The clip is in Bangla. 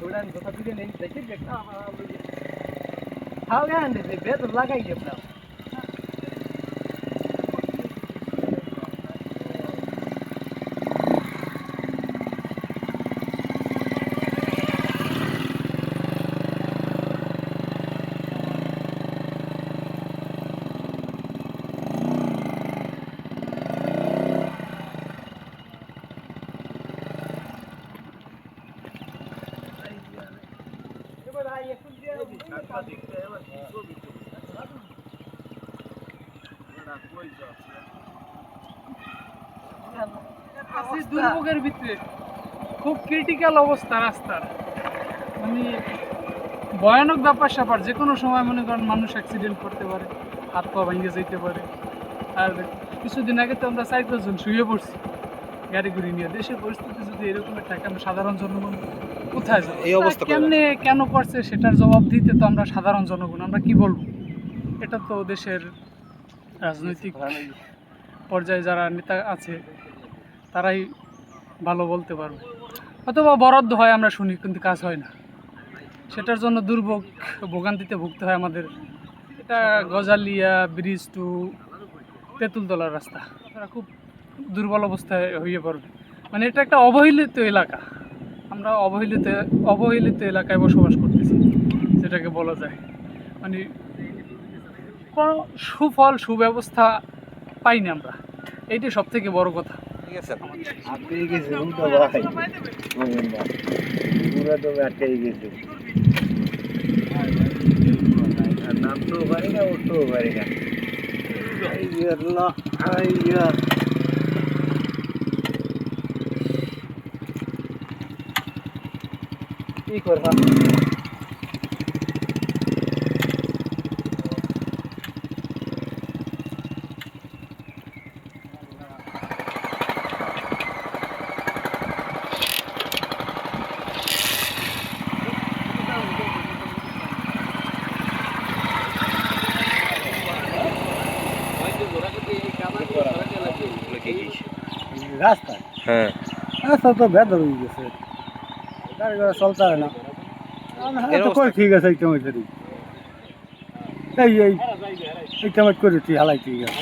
చూడండి ఒక నేను దగ్గర పెట్టా హాగా అండి బేదలు లాగా చెప్పినా দুর্ভোগের ভিতরে। খুব ক্রিটিক্যাল অবস্থা রাস্তার। মানে ভয়ানক ব্যাপার স্যাপার, যে কোনো সময় মনে করেন মানুষ অ্যাক্সিডেন্ট করতে পারে, হাত পা ভেঙে যেতে পারে। আর কিছুদিন আগে তো আমরা চার শুয়ে পড়ছি গাড়ি ঘুরি নিয়ে। দেশের পরিস্থিতি যদি এরকমের থাকে আমরা সাধারণ জনগণ? কোথায়? এই অবস্থা কেমনে কেন করছে? সেটার জবাব দিতে তো আমরা সাধারণ জনগণ আমরা কি বলব? এটা তো দেশের রাজনৈতিক পর্যায়ে যারা নেতা আছে তারাই ভালো বলতে পারবে। অথবা বরাদ্দ হয় আমরা শুনি কিন্তু কাজ হয় না। সেটার জন্য দুর্ভোগ ভোগান্তিতে ভুগতে হয় আমাদের। এটা গজালিয়া ব্রিজ টু তেঁতুলতলার রাস্তা। তারা খুব দুর্বল অবস্থায় হয়ে পড়বে। মানে এটা একটা অবহেলিত এলাকা। আমরা অবহেলিত অবহেলিত এলাকায় বসবাস করতেছি, যেটাকে বলা যায়। মানে কোনো সুফল, সুব্যবস্থা পাইনি আমরা। এইটাই সব থেকে বড় কথা। ঠিক আছে আপনি মোমেন ভাই পুরো তো আটকে গেছে। নামতেও পারি না, উঠতেও পারি না। আইয়া আল্লাহ আইয়া কি করবা রাস্তা হ্যাঁ রাস্তা তো বেদর হয়ে গেছে গাড়ি ঘোড়া চলতে হয় না ঠিক আছে এই সময় ধরি এই এই এই সময় হালাই ঠিক আছে।